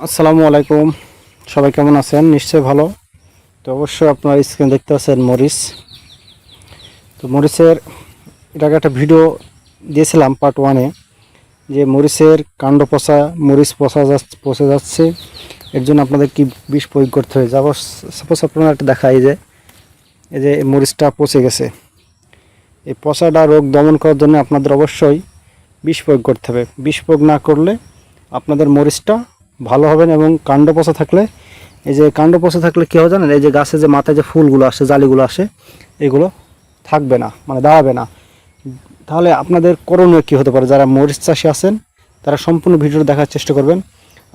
আসসালামু আলাইকুম। সবাই কেমন আছেন? নিশ্চয়ই ভালো। তো অবশ্যই আপনার স্ক্রিন দেখতে পাচ্ছেন মরিচ। তো মরিচের, এটাকে একটা ভিডিও দিয়েছিলাম পার্ট ওয়ানে যে মরিচের কাণ্ড পচা, মরিচ পচা যাচ্ছে পচে যাচ্ছে। এর জন্য আপনাদের কি বিষ প্রয়োগ করতে হবে? যাব সাপোজ আপনারা একটা দেখাই যে, এই যে মরিচটা পচে গেছে। এই পচাটা রোগ দমন করার জন্য আপনাদের অবশ্যই বিষ প্রয়োগ করতে হবে। বিষ প্রয়োগ না করলে আপনাদের মরিচটা ভালো হবেন এবং কাণ্ড পচা থাকলে, এই যে কাণ্ড পচা থাকলে কী হবে জানেন? এই যে গাছে যে মাথায় যে ফুলগুলো আসে, জালিগুলো আসে, এগুলো থাকবে না মানে দাঁড়াবে না। তাহলে আপনাদের করণীয় কী হতে পারে? যারা মরিচ চাষি আছেন, তারা সম্পূর্ণ ভিডিও দেখার চেষ্টা করবেন।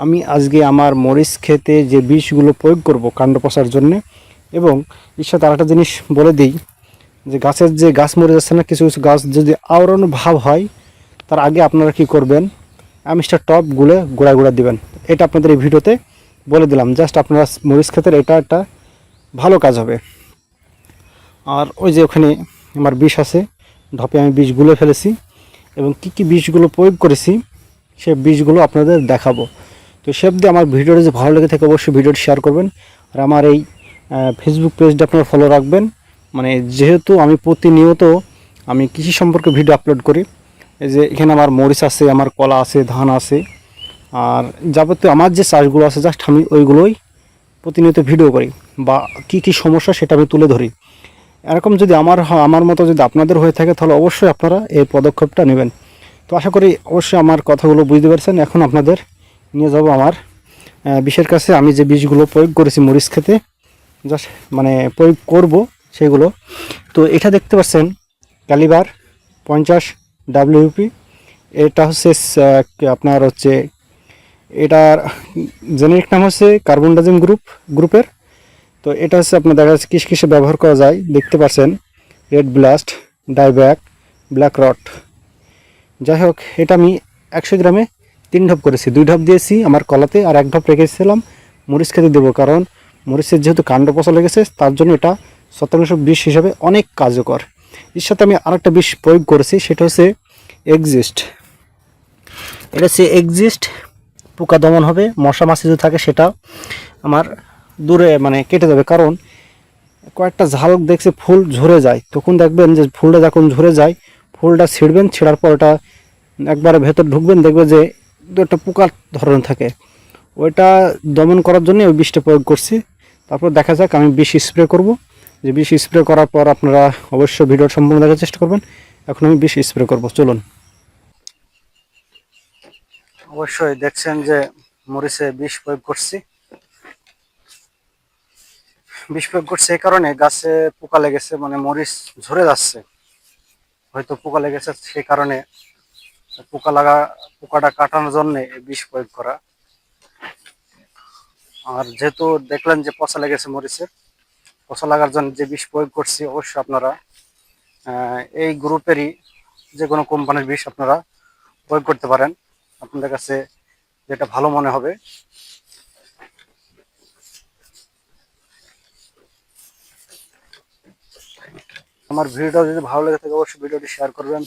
আমি আজকে আমার মরিচ খেতে যে বিষগুলো প্রয়োগ করব কাণ্ড পচার জন্যে, এবং এর সাথে আরেকটা জিনিস বলে দিই, যে গাছের যে গাছ মরে যাচ্ছে না, কিছু কিছু গাছ যদি আওড়ানো ভাব হয়, তার আগে আপনারা কি করবেন? আমিষটা টপ গুলে গোড়া গোড়া দিবেন। এটা আপনাদের এই ভিডিওতে বলে দিলাম জাস্ট আপনারা মরিচ ক্ষেতের এটা একটা ভালো কাজ হবে। আর ওই যে ওখানে আমার বিষ আছে, ঢপে আমি বিষ গুলে ফেলেছি এবং কি কি বিষগুলো প্রয়োগ করেছি, সে বিষগুলো আপনাদের দেখাবো। তো সে অবধি আমার ভিডিওটা যে ভালো লেগে থাকে অবশ্যই ভিডিওটি শেয়ার করবেন। আর আমার এই ফেসবুক পেজটা আপনারা ফলো রাখবেন। মানে যেহেতু আমি প্রতিনিয়ত আমি কৃষি সম্পর্কে ভিডিও আপলোড করি যে এখানে আমার মরিচ আছে, আমার কলা আছে, ধান আছে আর যাবতীয় আমার যে চাষগুলো আছে জাস্ট আমি ওইগুলোই প্রতিনিয়ত ভিডিও করি বা কি কি সমস্যা সেটা আমি তুলে ধরি। এরকম যদি আমার আমার মতো যদি আপনাদের হয়ে থাকে, তাহলে অবশ্যই আপনারা এই পদক্ষেপটা নেবেন। তো আশা করি অবশ্যই আমার কথাগুলো বুঝতে পারছেন। এখন আপনাদের নিয়ে যাব আমার বিষের কাছে। আমি যে বীজগুলো প্রয়োগ করেছি মরিচ খেতে জাস্ট মানে প্রয়োগ করব সেগুলো। তো এটা দেখতে পাচ্ছেন, ক্যালিবার পঞ্চাশ ডাব্লিউপি এটা হচ্ছে আপনার হচ্ছে এটার জেনেরিক নাম হচ্ছে কার্বন ডাইজিম গ্রুপ, গ্রুপের। তো এটা হচ্ছে আপনার দেখা যাচ্ছে কিস কিসে ব্যবহার করা যায়, দেখতে পাচ্ছেন। Red blast dieback black rot যাই হোক, এটা আমি একশো গ্রামে তিন ঢপ করেছি। দুই ঢপ দিয়েছি আমার কলাতে আর এক ঢপ রেখেছিলাম। মরিচ খেতে দেবো কারণ মরিচের যেহেতু কাণ্ড পচা লেগেছে, তার জন্য এটা শতাংশ বিষ হিসাবে অনেক কার্যকর। এর সাথে আমি আরেকটা বিষ প্রয়োগ করেছি, সেটা হচ্ছে এক্সিস্ট এটা হচ্ছে এক্সিস্ট পোকা দমন হবে, মশা মাছি যদি থাকে সেটা আমার দূরে মানে কেটে যাবে। কারণ কয়েকটা ঝালক দেখছে ফুল ঝরে যায়, তখন দেখবেন যে ফুলটা যখন ঝরে যায়, ফুলটা ছিঁড়বেন, ছিঁড়ার পর ওটা একবারে ভেতর ঢুকবেন দেখবে যে একটা পোকার ধরন থাকে। ওইটা দমন করার জন্য ওই বিষটা প্রয়োগ করছি। তারপর দেখা যাক, আমি বিষ স্প্রে করব। যে বিষ স্প্রে করার পর আপনারা অবশ্যই ভিডিও সম্পূর্ণ দেখার চেষ্টা করবেন। এখন আমি বিষ স্প্রে করব, চলুন। অবশ্যই দেখছেন যে মরিচে বিষ প্রয়োগ করছি। বিষ প্রয়োগ করছে এই কারণে গাছে পোকা লেগেছে মানে মরিচ ঝরে যাচ্ছে। হয়তো পোকা লেগেছে, সেই কারণে পোকা লাগা, পোকাটা কাটানোর জন্য বিষ প্রয়োগ করা। আর যেহেতু দেখলেন যে পচা লেগেছে মরিচের পচা লাগার জন্য যে বিষ প্রয়োগ করছি, অবশ্যই আপনারা এই গ্রুপেরই যে কোনো কোম্পানির বিষ আপনারা প্রয়োগ করতে পারেন। আপনাদের কাছে যেটা ভালো মনে হবে। আমার ভিডিওটা যদি ভালো লেগে থাকে, অবশ্যই ভিডিওটি শেয়ার করবেন।